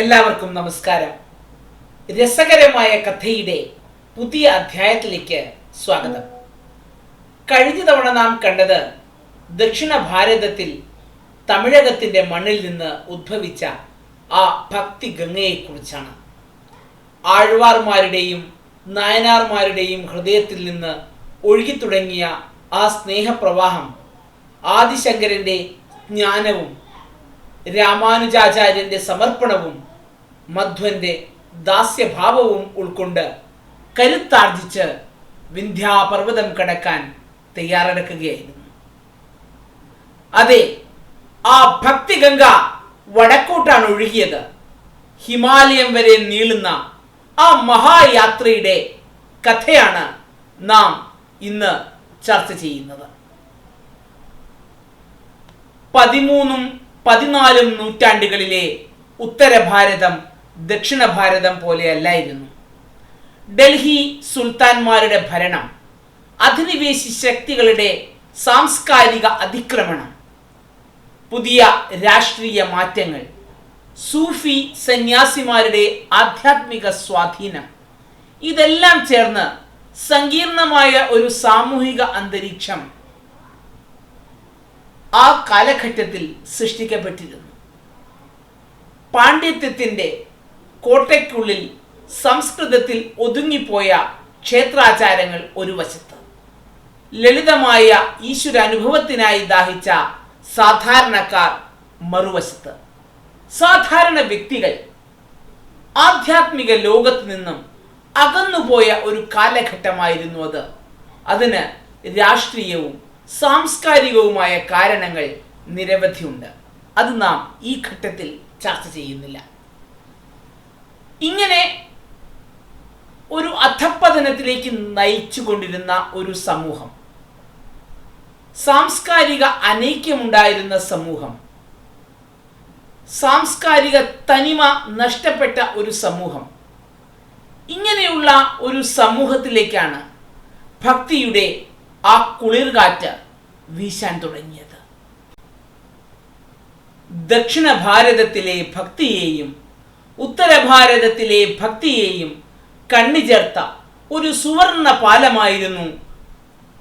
എല്ലാവർക്കും നമസ്കാരം. രസകരമായ കഥയുടെ പുതിയ അധ്യായത്തിലേക്ക് സ്വാഗതം. കഴിഞ്ഞ തവണ നാം കണ്ടത് ദക്ഷിണ ഭാരതത്തിൽ തമിഴകത്തിന്റെ മണ്ണിൽ നിന്ന് ഉദ്ഭവിച്ച ആ ഭക്തി ഗംഗയെക്കുറിച്ചാണ് ആഴ്വാർമാരുടെയും നായനാർമാരുടെയും ഹൃദയത്തിൽ നിന്ന് ഒഴുകിത്തുടങ്ങിയ ആ സ്നേഹപ്രവാഹം ആദിശങ്കരന്റെ ജ്ഞാനവും രാമാനുജാചാര്യന്റെ സമർപ്പണവും മധ്വന്റെ ദാസ്യഭാവവും ഉൾക്കൊണ്ട് കരുത്താർജിച്ച് വിന്ധ്യാപർവതം കടക്കാൻ തയ്യാറെടുക്കുകയായിരുന്നു. അതെ ആ ഭക്തിഗംഗ വടക്കോട്ടാണ് ഒഴുകിയത്. ഹിമാലയം വരെ നീളുന്ന ആ മഹായാത്രയുടെ കഥയാണ് നാം ഇന്ന് ചർച്ച ചെയ്യുന്നത്. പതിമൂന്നും പതിനാലും നൂറ്റാണ്ടുകളിലെ ഉത്തര ഭാരതം ദക്ഷിണ ഭാരതം പോലെയല്ലായിരുന്നു. ഡൽഹി സുൽത്താൻമാരുടെ ഭരണം അധിനിവേശി ശക്തികളുടെ സാംസ്കാരിക അതിക്രമണം പുതിയ രാഷ്ട്രീയ മാറ്റങ്ങൾ സൂഫി സന്യാസിമാരുടെ ആധ്യാത്മിക സ്വാധീനം ഇതെല്ലാം ചേർന്ന് സങ്കീർണമായ ഒരു സാമൂഹിക അന്തരീക്ഷം ആ കാലഘട്ടത്തിൽ സൃഷ്ടിക്കപ്പെട്ടിരുന്നു. പാണ്ഡിത്യത്തിന്റെ കോട്ടയ്ക്കുള്ളിൽ സംസ്കൃതത്തിൽ ഒതുങ്ങിപ്പോയ ക്ഷേത്രാചാരങ്ങൾ ഒരു വശത്ത്. ലളിതമായ ഈശ്വരാനുഭവത്തിനായി ദാഹിച്ച സാധാരണക്കാർ മറുവശത്ത്. സാധാരണ വ്യക്തികൾ ആധ്യാത്മിക ലോകത്ത് നിന്നും അകന്നുപോയ ഒരു കാലഘട്ടമായിരുന്നു അത്. അതിന് രാഷ്ട്രീയവും സാംസ്കാരികവുമായ കാരണങ്ങൾ നിരവധിയുണ്ട്. അത് നാം ഈ ഘട്ടത്തിൽ ചർച്ച ചെയ്യുന്നില്ല. ഇങ്ങനെ ഒരു അധപ്പതനത്തിലേക്ക് നയിച്ചുകൊണ്ടിരുന്ന ഒരു സമൂഹം സാംസ്കാരിക അനൈക്യമുണ്ടായിരുന്ന സമൂഹം സാംസ്കാരിക തനിമ നഷ്ടപ്പെട്ട ഒരു സമൂഹം ഇങ്ങനെയുള്ള ഒരു സമൂഹത്തിലേക്കാണ് ഭക്തിയുടെ ആ കുളിർകാറ്റ് വീശാൻ തുടങ്ങിയത്. ദക്ഷിണ ഭാരതത്തിലെ ഭക്തിയെയും ഉത്തര ഭാരതത്തിലെ ഭക്തിയെയും കണ്ണിചേർത്ത ഒരു സുവർണ പാലമായിരുന്നു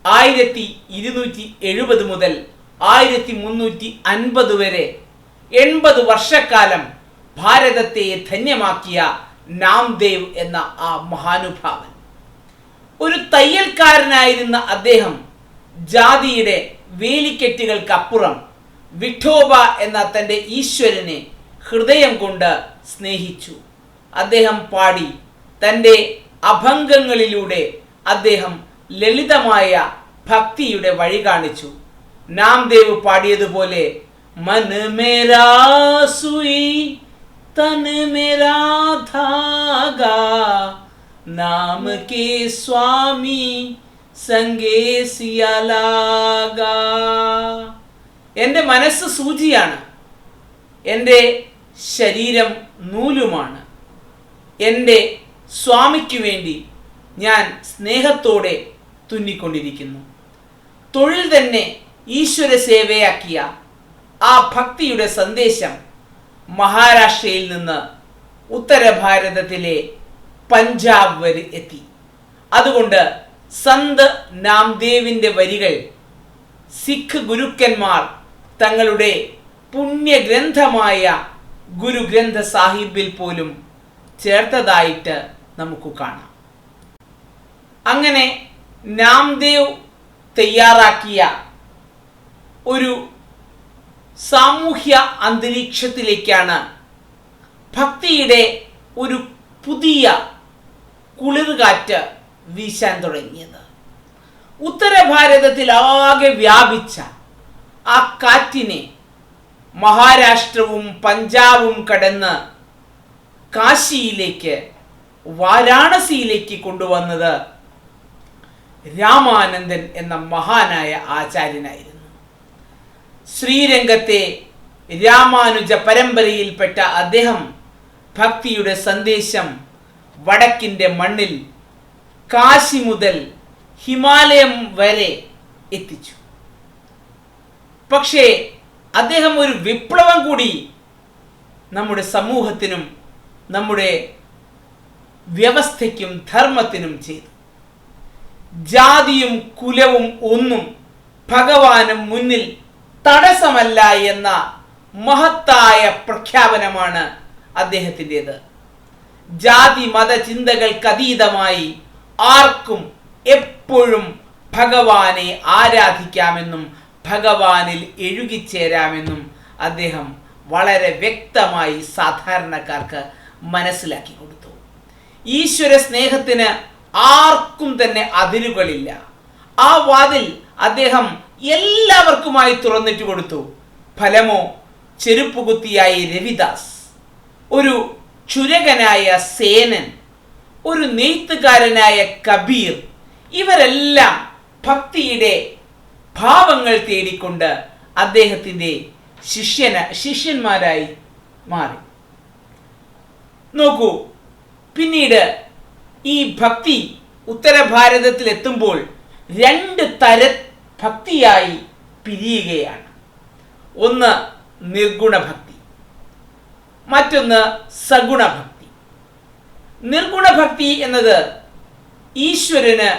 ആയിരത്തി ഇരുന്നൂറ്റി എഴുപത് മുതൽ ആയിരത്തി മുന്നൂറ്റി അൻപത് വരെ എൺപത് വർഷക്കാലം ഭാരതത്തെ ധന്യമാക്കിയ നാംദേവ് എന്ന ആ മഹാനുഭാവൻ. ഒരു തയ്യൽക്കാരനായിരുന്ന അദ്ദേഹം ജാതിയുടെ വേലിക്കെട്ടുകൾക്കപ്പുറം വിഠോബ എന്ന തന്റെ ഈശ്വരനെ ഹൃദയം കൊണ്ട് സ്നേഹിച്ചു. അദ്ദേഹം പാടി തന്റെ അഭംഗങ്ങളിലൂടെ അദ്ദേഹം ലളിതമായ ഭക്തിയുടെ വഴി കാണിച്ചു. നാംദേവ് പാടിയതുപോലെ മൻ മേരാ നാം के स्वामी സംഗേ സിയലാഗാ. എന്റെ മനസ്സ് സൂചിയാണ്. എന്റെ ശരീരം നൂലുമാണ്. എന്റെ സ്വാമിക്ക് വേണ്ടി ഞാൻ സ്നേഹത്തോടെ തുന്നിക്കൊണ്ടിരിക്കുന്നു. തൊഴിൽ തന്നെ ഈശ്വര സേവയാക്കിയ ആ ഭക്തിയുടെ സന്ദേശം മഹാരാഷ്ട്രയിൽ നിന്ന് ഉത്തര ഭാരതത്തിലെ പഞ്ചാബ് വരെ എത്തി. അതുകൊണ്ട് സന്ത് നാംദേവിന്റെ വരികൾ സിഖ് ഗുരുക്കന്മാർ തങ്ങളുടെ പുണ്യഗ്രന്ഥമായ ഗുരുഗ്രന്ഥ സാഹിബിൽ പോലും ചേർത്തതായിട്ട് നമുക്ക് കാണാം. അങ്ങനെ നാംദേവ് തയ്യാറാക്കിയ ഒരു സാമൂഹ്യ അന്തരീക്ഷത്തിലേക്കാണ് ഭക്തിയുടെ ഒരു പുതിയ കുളിർകാറ്റ് വീശാൻ തുടങ്ങിയത്. ഉത്തര ഭാരതത്തിൽ ആകെ വ്യാപിച്ച ആ കാറ്റിനെ മഹാരാഷ്ട്രവും പഞ്ചാബും കടന്ന് കാശിയിലേക്ക് വാരാണസിയിലേക്ക് കൊണ്ടുവന്നത് രാമാനന്ദൻ എന്ന മഹാനായ ആചാര്യനായിരുന്നു. ശ്രീരംഗത്തെ രാമാനുജ പരമ്പരയിൽപ്പെട്ട അദ്ദേഹം ഭക്തിയുടെ സന്ദേശം വടക്കിന്റെ മണ്ണിൽ കാശി മുതൽ ഹിമാലയം വരെ എത്തിച്ചു. പക്ഷേ അദ്ദേഹം ഒരു വിപ്ലവം കൂടി നമ്മുടെ സമൂഹത്തിനും നമ്മുടെ വ്യവസ്ഥയ്ക്കും ധർമ്മത്തിനും ചെയ്തു. ജാതിയും കുലവും ഒന്നും ഭഗവാനും മുന്നിൽ തടസ്സമല്ല എന്ന മഹത്തായ പ്രഖ്യാപനമാണ് അദ്ദേഹത്തിന്റെത്. ജാതി മത ചിന്തകൾക്ക് അതീതമായി ആർക്കും എപ്പോഴും ഭഗവാനെ ആരാധിക്കാമെന്നും ഭഗവാനിൽ എഴുകിച്ചേരാമെന്നും അദ്ദേഹം വളരെ വ്യക്തമായി സാധാരണക്കാർക്ക് മനസ്സിലാക്കി കൊടുത്തു. ഈശ്വര സ്നേഹത്തിന് ആർക്കും തന്നെ അതിരുകളില്ല. ആ വാതിൽ അദ്ദേഹം എല്ലാവർക്കുമായി തുറന്നിട്ട് കൊടുത്തു. ഫലമോ ചെരുപ്പുകുത്തിയായി രവിദാസ്. ഒരു ക്ഷുരകനായ സേനൻ ഒരു നെയ്ത്തുകാരനായ കബീർ ഇവരെല്ലാം ഭക്തിയുടെ ഭാവങ്ങൾ തേടിക്കൊണ്ട് അദ്ദേഹത്തിന്റെ ശിഷ്യന ശിഷ്യന്മാരായി മാറി. നോക്കൂ പിന്നീട് ഈ ഭക്തി ഉത്തര ഭാരതത്തിൽ എത്തുമ്പോൾ രണ്ട് തര ഭക്തിയായി പിരിയുകയാണ്. ഒന്ന് നിർഗുണ ഭക്തി. മറ്റൊന്ന് സഗുണഭക്തി. നിർഗുണഭക്തി നിർഗുണ ഭക്തി എന്നത് ഈശ്വരന്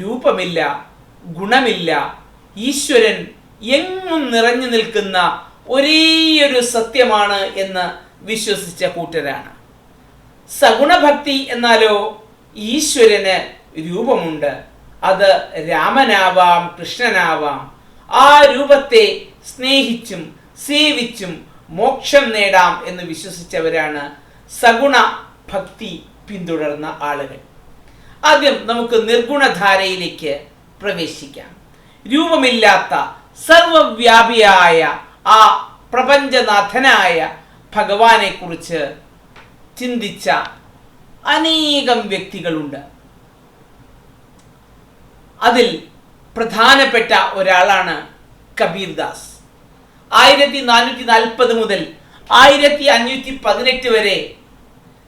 രൂപമില്ല ഗുണമില്ല. ഈശ്വരൻ എങ്ങും നിറഞ്ഞു നിൽക്കുന്ന ഒരേയൊരു സത്യമാണ് എന്ന് വിശ്വസിച്ച കൂട്ടരാണ്. സഗുണഭക്തി എന്നാലോ ഈശ്വരന് രൂപമുണ്ട്. അത് രാമനാവാം കൃഷ്ണനാവാം. ആ രൂപത്തെ സ്നേഹിച്ചും സേവിച്ചും മോക്ഷം നേടാം എന്ന് വിശ്വസിച്ചവരാണ് സഗുണ ഭക്തി പിന്തുടർന്ന ആളുകൾ. ആദ്യം നമുക്ക് നിർഗുണധാരയിലേക്ക് പ്രവേശിക്കാം. രൂപമില്ലാത്ത സർവവ്യാപിയായ ആ പ്രപഞ്ചനാഥനായ ഭഗവാനെ കുറിച്ച് ചിന്തിച്ച അനേകം വ്യക്തികളുണ്ട്. അതിൽ പ്രധാനപ്പെട്ട ഒരാളാണ് കബീർദാസ്. ആയിരത്തി നാനൂറ്റി നാൽപ്പത് മുതൽ ആയിരത്തി അഞ്ഞൂറ്റി പതിനെട്ട് വരെ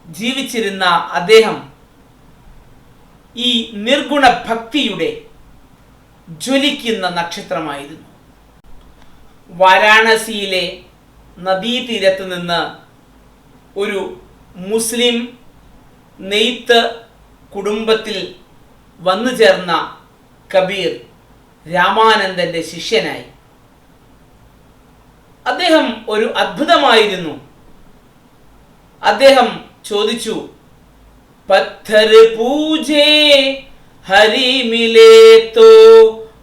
ജീവിച്ചിരുന്ന അദ്ദേഹം ഈ നിർഗുണ ഭക്തിയുടെ ജ്വലിക്കുന്ന നക്ഷത്രമായിരുന്നു. വാരാണസിയിലെ നദീതീരത്ത് നിന്ന് ഒരു മുസ്ലിം നെയ്ത്ത് കുടുംബത്തിൽ വന്നു ചേർന്ന കബീർ രാമാനന്ദന്റെ ശിഷ്യനായി. അദ്ദേഹം ഒരു അത്ഭുതമായിരുന്നു. അദ്ദേഹം ചോദിച്ചു പത്ഥർ പൂജേ ഹരി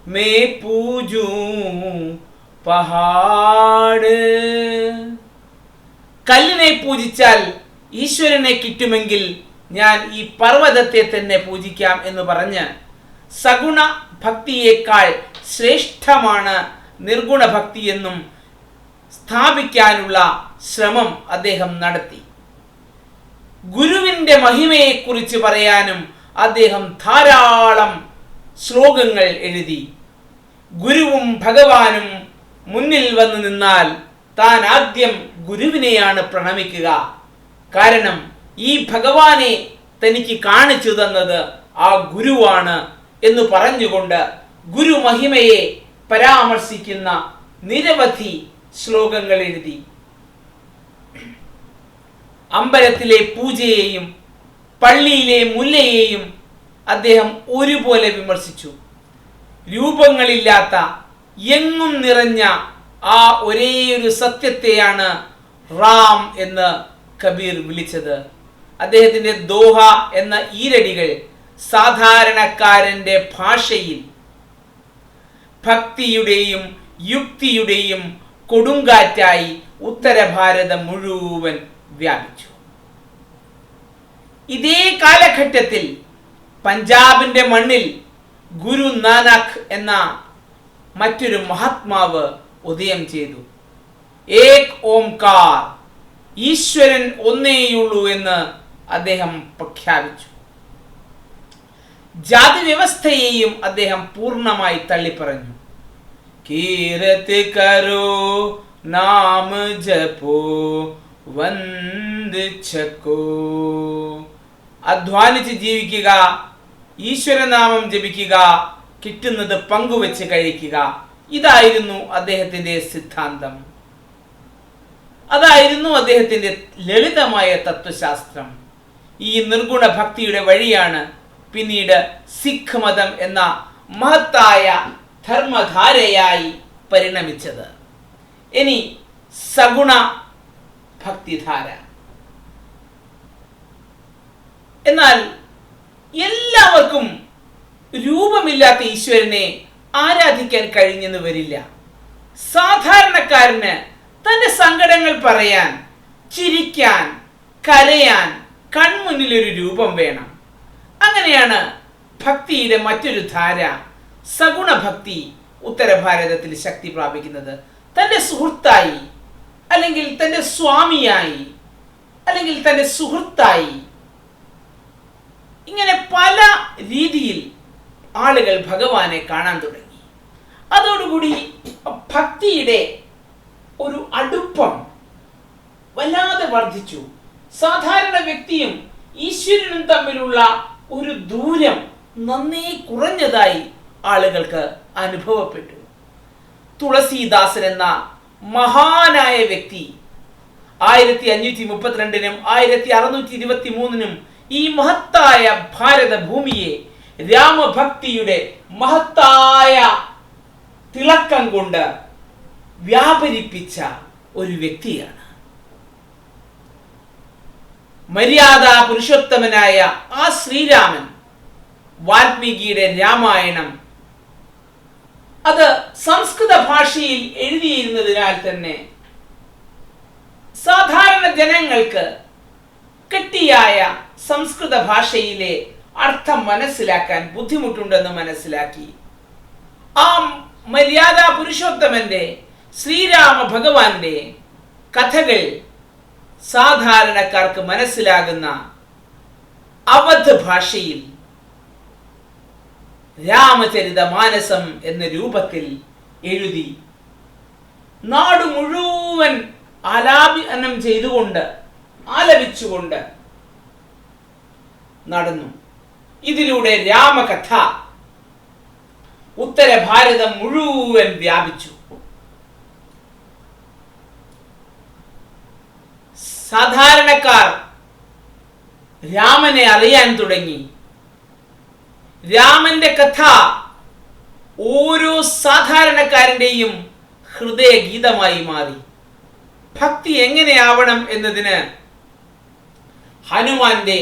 മേ പൂജൂ പഹാട് കല്ലിനെ പൂജിച്ചാൽ ഈശ്വരനെ കിട്ടുമെങ്കിൽ ഞാൻ ഈ പർവതത്തെ തന്നെ പൂജിക്കാം എന്ന് പറഞ്ഞ് സഗുണ ഭക്തിയേക്കാൾ ശ്രേഷ്ഠമാണ് നിർഗുണ ഭക്തി എന്നും സ്ഥാപിക്കാനുള്ള ശ്രമം അദ്ദേഹം നടത്തി. ഗുരുവിന്റെ മഹിമയെക്കുറിച്ച് പറയാനും അദ്ദേഹം ധാരാളം ശ്ലോകങ്ങൾ എഴുതി. ഗുരുവും ഭഗവാനും മുന്നിൽ വന്നു നിന്നാൽ താൻ ആദ്യം ഗുരുവിനെയാണ് പ്രണമിക്കുക. കാരണം ഈ ഭഗവാനെ തനിക്ക് കാണിച്ചു തന്നത് ആ ഗുരുവാണ് എന്ന് പറഞ്ഞുകൊണ്ട് ഗുരു മഹിമയെ പരാമർശിക്കുന്ന നിരവധി ശ്ലോകങ്ങൾ എഴുതി. അമ്പലത്തിലെ പൂജയെയും പള്ളിയിലെ മുല്ലയെയും അദ്ദേഹം ഒരുപോലെ വിമർശിച്ചു. രൂപങ്ങളില്ലാത്ത എങ്ങും നിറഞ്ഞ ആ ഒരേയൊരു സത്യത്തെയാണ് റാം എന്ന് കബീർ വിളിച്ചത്. അദ്ദേഹത്തിന്റെ ദോഹ എന്ന ഈരടികൾ സാധാരണക്കാരന്റെ ഭാഷയിൽ ഭക്തിയുടെയും യുക്തിയുടെയും കൊടുങ്കാറ്റായി ഉത്തരഭാരതം മുഴുവൻ വ്യാപിച്ചു. ഇതേ കാലഘട്ടത്തിൽ പഞ്ചാബിന്റെ മണ്ണിൽ ഗുരു നാനാഖ് എന്ന മറ്റൊരു മഹാത്മാവ് ഉദയം ചെയ്തു. ഏക് ഓംകാർ ഈശ്വരൻ ഒന്നേയുള്ളൂ എന്ന് അദ്ദേഹം പ്രഖ്യാപിച്ചു. ജാതി വ്യവസ്ഥയെയും അദ്ദേഹം പൂർണമായി തള്ളിപ്പറഞ്ഞു. കീരത്ത് करो नाम जपो വന്ദ് ചക്കോ. അധ്വാനിച്ച് ജീവിക്കുക ഈശ്വരനാമം ജപിക്കുക കിട്ടുന്നത് പങ്കുവെച്ച് കഴിക്കുക. ഇതായിരുന്നു അദ്ദേഹത്തിന്റെ സിദ്ധാന്തം. അതായിരുന്നു അദ്ദേഹത്തിന്റെ ലളിതമായ തത്വശാസ്ത്രം. ഈ നിർഗുണ ഭക്തിയുടെ വഴിയാണ് പിന്നീട് സിഖ് മതം എന്ന മഹത്തായ ധർമ്മധാരയായി പരിണമിച്ചത്. ഇനി സഗുണ ഭക്തിധാര. എന്നാൽ എല്ലാവർക്കും രൂപമില്ലാത്ത ഈശ്വരനെ ആരാധിക്കാൻ കഴിഞ്ഞെന്ന് വരില്ല. സാധാരണക്കാരന് തന്റെ സങ്കടങ്ങൾ പറയാൻ ചിരിക്കാൻ കരയാൻ കൺമുന്നിലൊരു രൂപം വേണം. അങ്ങനെയാണ് ഭക്തിയുടെ മറ്റൊരു ധാര സഗുണ ഭക്തി ഉത്തര ഭാരതത്തിൽ ശക്തി പ്രാപിക്കുന്നത് തന്റെ സുഹൃത്തായി അല്ലെങ്കിൽ തന്റെ സ്വാമിയായി അല്ലെങ്കിൽ തന്റെ സുഹൃത്തായി. ഇങ്ങനെ പല രീതിയിൽ ആളുകൾ ഭഗവാനെ കാണാൻ തുടങ്ങി. അതോടുകൂടി ഭക്തിയുടെ ഒരു അടുപ്പം വല്ലാതെ വർദ്ധിച്ചു. സാധാരണ വ്യക്തിയും ഈശ്വരനും തമ്മിലുള്ള ഒരു ദൂരം നന്നേ കുറഞ്ഞതായി ആളുകൾക്ക് അനുഭവപ്പെട്ടു. തുളസീദാസൻ എന്ന മഹാനായ വ്യക്തി ആയിരത്തി അഞ്ഞൂറ്റി മുപ്പത്തിരണ്ടിനും ആയിരത്തി അറുന്നൂറ്റി ഇരുപത്തി മൂന്നിനും ഈ മഹത്തായ ഭാരത ഭൂമിയെ രാമഭക്തിയുടെ മഹത്തായ തിളക്കം കൊണ്ട് വ്യാപരിപ്പിച്ച ഒരു വ്യക്തിയാണ്. മര്യാദ പുരുഷോത്തമനായ ആ ശ്രീരാമൻ വാൽമീകിയുടെ രാമായണം അത് സംസ്കൃത ഭാഷയിൽ എഴുതിയിരുന്നതിനാൽ തന്നെ സാധാരണ ജനങ്ങൾക്ക് കെട്ടിയായ സംസ്കൃത ഭാഷയിലെ അർത്ഥം മനസ്സിലാക്കാൻ ബുദ്ധിമുട്ടുണ്ടെന്ന് മനസ്സിലാക്കി. ആ മര്യാദ പുരുഷോത്തമന്റെ ശ്രീരാമ ഭഗവാന്റെ കഥകൾ സാധാരണക്കാർക്ക് മനസ്സിലാകുന്ന അവധ ഭാഷയിൽ രാമചരിത മാനസം എന്ന രൂപത്തിൽ എഴുതി നാട് മുഴുവൻ ആലാപനം ചെയ്തുകൊണ്ട് ആലപിച്ചുകൊണ്ട് നടന്നു. ഇതിലൂടെ രാമകഥ ഉത്തര ഭാരതം മുഴുവൻ വ്യാപിച്ചു. സാധാരണക്കാർ രാമനെ അറിയാൻ തുടങ്ങി. രാമന്റെ കഥ ഓരോ സാധാരണക്കാരന്റെയും ഹൃദയഗീതമായി മാറി. ഭക്തി എങ്ങനെയാവണം എന്നതിന് ഹനുമാന്റെ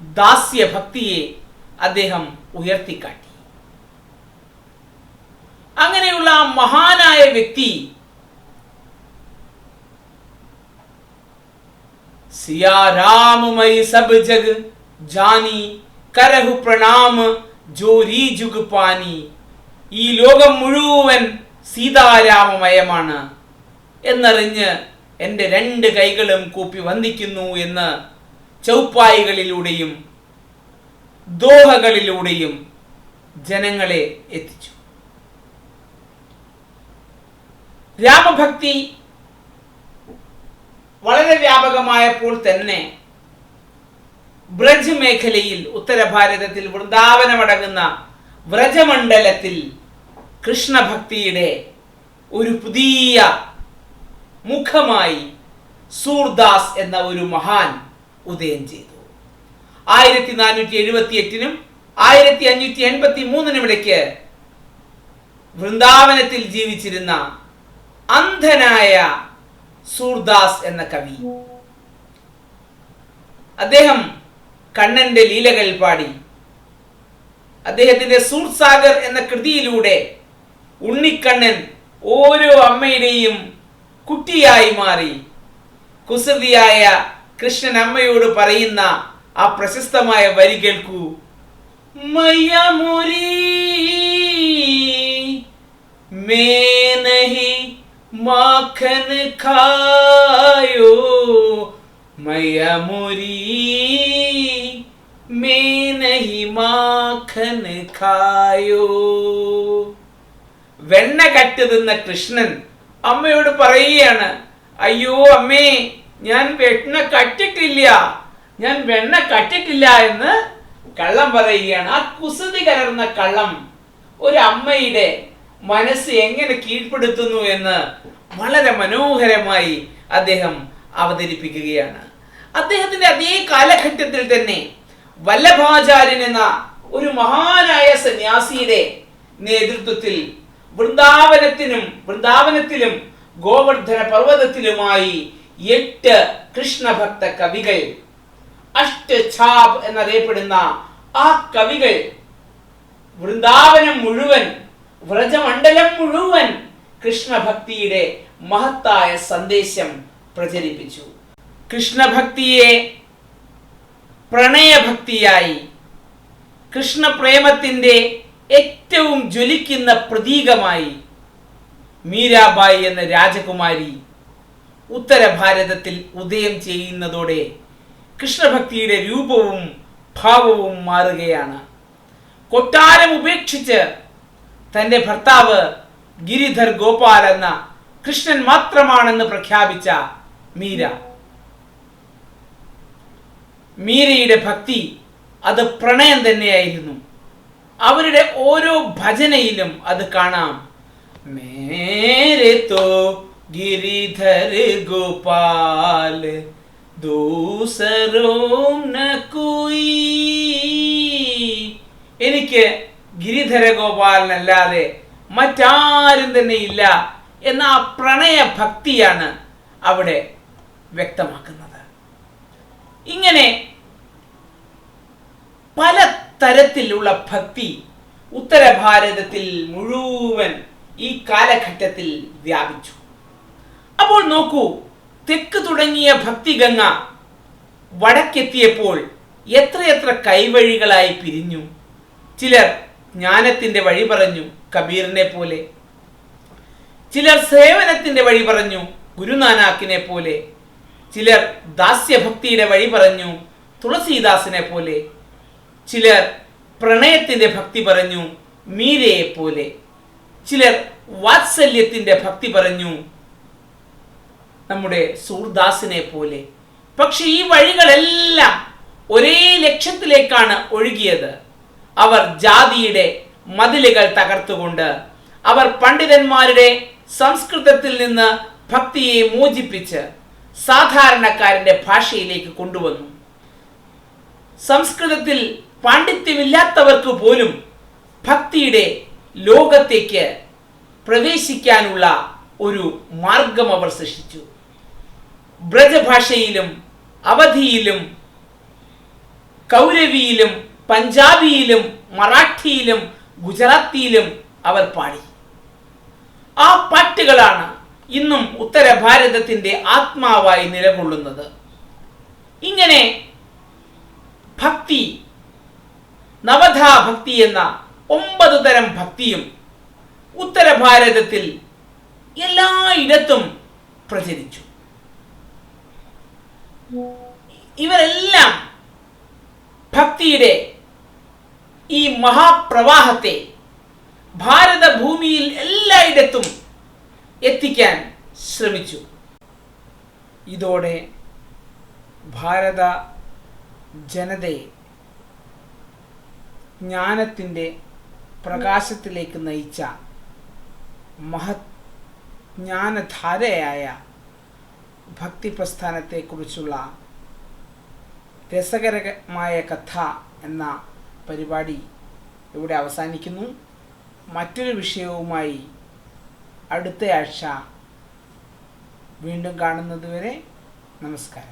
ദാസ്യ ഭക്തിയെ അദ്ദേഹം ഉയർത്തിക്കാട്ടി. അങ്ങനെയുള്ള മഹാനായ വ്യക്തി സിയാരാമുമായി സബ് ജഗ് ജാനി കരഹു പ്രണാമ ജോരി ജുഗുപാനി ഈ ലോകം മുഴുവൻ സീതാരാമമയമാണ് എന്നറിഞ്ഞ് എന്റെ രണ്ട് കൈകളും കൂപ്പി വന്ദിക്കുന്നു എന്ന് ചൗപ്പായികളിലൂടെയും ദോഹകളിലൂടെയും ജനങ്ങളെ എത്തിച്ചു. രാമഭക്തി വളരെ വ്യാപകമായപ്പോൾ തന്നെ ബ്രജ് മേഖലയിൽ ഉത്തര ഭാരതത്തിൽ വൃന്ദാവനമടങ്ങുന്ന വ്രജമണ്ഡലത്തിൽ കൃഷ്ണഭക്തിയുടെ ഒരു പുതിയ മുഖമായി സൂർദാസ് എന്ന ഒരു മഹാൻ ഉദയം ചെയ്തു. ആയിരത്തി നാനൂറ്റി എഴുപത്തി എട്ടിനും ആയിരത്തി അഞ്ഞൂറ്റി എൺപത്തി മൂന്നിനും ഇടയ്ക്ക് വൃന്ദാവനത്തിൽ ജീവിച്ചിരുന്ന അന്ധനായ സൂർദാസ് എന്ന കവി. അദ്ദേഹം കണ്ണന്റെ ലീലകൾ പാടി. അദ്ദേഹത്തിന്റെ സൂർസാഗർ എന്ന കൃതിയിലൂടെ ഉണ്ണിക്കണ്ണൻ ഓരോ അമ്മയുടെയും കുട്ടിയായി മാറി. കുസൃതിയായ കൃഷ്ണൻ അമ്മയോട് പറയുന്ന ആ പ്രശസ്തമായ വരി കേൾക്കൂ. മയ്യമുരി മേ നഹി മാഖൻ ഖായോ മയ്യമുരീ मैं नहीं മാഖൻ ഖായോ വെണ്ണ കട്ട് തിന്ന കൃഷ്ണൻ അമ്മയോട് പറയുകയാണ് അയ്യോ അമ്മേ ഞാൻ വെണ്ണ കട്ടിട്ടില്ല ഞാൻ വെണ്ണ കട്ടിട്ടില്ല എന്ന് കള്ളം പറയുകയാണ് ആ കുസൃതി കലർന്ന കള്ളം ഒരു അമ്മയുടെ മനസ്സ് എങ്ങനെ കീഴ്പ്പെടുത്തുന്നു എന്ന് വളരെ മനോഹരമായി അദ്ദേഹം അവതരിപ്പിക്കുകയാണ് അദ്ദേഹത്തിന്റെ അതേ കാലഘട്ടത്തിൽ തന്നെ വല്ലഭാചാര്യൻ എന്ന ഒരു മഹാനായ സന്യാസിയുടെ നേതൃത്വത്തിൽ വൃന്ദാവനത്തിനും വൃന്ദാവനത്തിലും ഗോവർദ്ധന പർവതത്തിലുമായി എട്ട് കൃഷ്ണഭക്ത കവികൾ അഷ്ട ഛാപ് എന്നറിയപ്പെടുന്ന ആ കവികൾ വൃന്ദാവനം മുഴുവൻ വ്രജമണ്ഡലം മുഴുവൻ കൃഷ്ണഭക്തിയുടെ മഹത്തായ സന്ദേശം പ്രചരിപ്പിച്ചു. കൃഷ്ണഭക്തിയെ പ്രണയഭക്തിയായി കൃഷ്ണപ്രേമത്തിന്റെ ഏറ്റവും ജ്വലിക്കുന്ന പ്രതീകമായി മീരാബായി എന്ന രാജകുമാരി ഉത്തര ഭാരതത്തിൽ ഉദയം ചെയ്യുന്നതോടെ കൃഷ്ണഭക്തിയുടെ രൂപവും ഭാവവും മാറുകയാണ്. കൊട്ടാരം ഉപേക്ഷിച്ച് തന്റെ ഭർത്താവ് ഗിരിധർ ഗോപാൽ എന്ന കൃഷ്ണൻ മാത്രമാണെന്ന് പ്രഖ്യാപിച്ച മീര. മീരയുടെ ഭക്തി അത് പ്രണയം തന്നെയായിരുന്നു. അവരുടെ ഓരോ ഭജനയിലും അത് കാണാം. മേരെ തോ ഗിരിധർ ഗോപാൽ ദൂസരോം എനിക്ക് ഗിരിധര ഗോപാലനല്ലാതെ മറ്റാരും തന്നെ ഇല്ല എന്ന ആ പ്രണയ ഭക്തിയാണ് അവിടെ വ്യക്തമാക്കുന്നത്. ഇങ്ങനെ പല തരത്തിലുള്ള ഭക്തി ഉത്തര ഭാരതത്തിൽ മുഴുവൻ ഈ കാലഘട്ടത്തിൽ വ്യാപിച്ചു. അപ്പോൾ നോക്കൂ തെക്ക് തുടങ്ങിയ ഭക്തിഗംഗ വടക്കെത്തിയപ്പോൾ എത്രയെത്ര കൈവഴികളായി പിരിഞ്ഞു. ചിലർ ജ്ഞാനത്തിന്റെ വഴി പറഞ്ഞു കബീറിനെ പോലെ. ചിലർ സേവനത്തിന്റെ വഴി പറഞ്ഞു ഗുരുനാനാക്കിനെ പോലെ. ചിലർ ദാസ്യഭക്തിയുടെ വഴി പറഞ്ഞു തുളസീദാസിനെ പോലെ. ചിലർ പ്രണയത്തിന്റെ ഭക്തി പറഞ്ഞു മീരയെ പോലെ. ചിലർ വാത്സല്യത്തിന്റെ ഭക്തി പറഞ്ഞു നമ്മുടെ സൂർദാസിനെ പോലെ. പക്ഷെ ഈ വഴികളെല്ലാം ഒരേ ലക്ഷ്യത്തിലേക്കാണ് ഒഴുകിയത്. അവർ ജാതിയുടെ മതിലുകൾ തകർത്തുകൊണ്ട് അവർ പണ്ഡിതന്മാരുടെ സംസ്കൃതത്തിൽ നിന്ന് ഭക്തിയെ മോചിപ്പിച്ച് സാധാരണക്കാരന്റെ ഭാഷയിലേക്ക് കൊണ്ടുവന്നു. സംസ്കൃതത്തിൽ പാണ്ഡിത്യമില്ലാത്തവർക്ക് പോലും ഭക്തിയുടെ ലോകത്തേക്ക് പ്രവേശിക്കാനുള്ള ഒരു മാർഗം അവർ സൃഷ്ടിച്ചു. ബ്രജഭാഷയിലും അവധിയിലും കൗരവിയിലും പഞ്ചാബിയിലും മറാഠിയിലും ഗുജറാത്തിയിലും അവർ പാടി. ആ പാട്ടുകളാണ് ഇന്നും ഉത്തര ഭാരതത്തിന്റെ ആത്മാവായി നിലകൊള്ളുന്നത്. ഇങ്ങനെ ഭക്തി നവധാ ഭക്തി എന്ന ഒമ്പത് തരം ഭക്തിയും ഉത്തര ഭാരതത്തിൽ എല്ലായിടത്തും പ്രചരിച്ചു. ഇവരെല്ലാം ഭക്തിയുടെ ഈ മഹാപ്രവാഹത്തെ ഭാരതഭൂമിയിൽ എല്ലായിടത്തും എത്തിക്കാൻ ശ്രമിച്ചു. ഇതോടെ ഭാരത ജനതയെ ജ്ഞാനത്തിന്റെ പ്രകാശത്തിലേക്ക് നയിച്ച മഹത് ജ്ഞാനധാരയായ ഭക്തി പ്രസ്ഥാനത്തെക്കുറിച്ചുള്ള രസകരമായ കഥ എന്ന പരിപാടി ഇവിടെ അവസാനിക്കുന്നു. മറ്റൊരു വിഷയവുമായി അടുത്ത ആഴ്ച വീണ്ടും കാണുന്നതുവരെ നമസ്കാരം.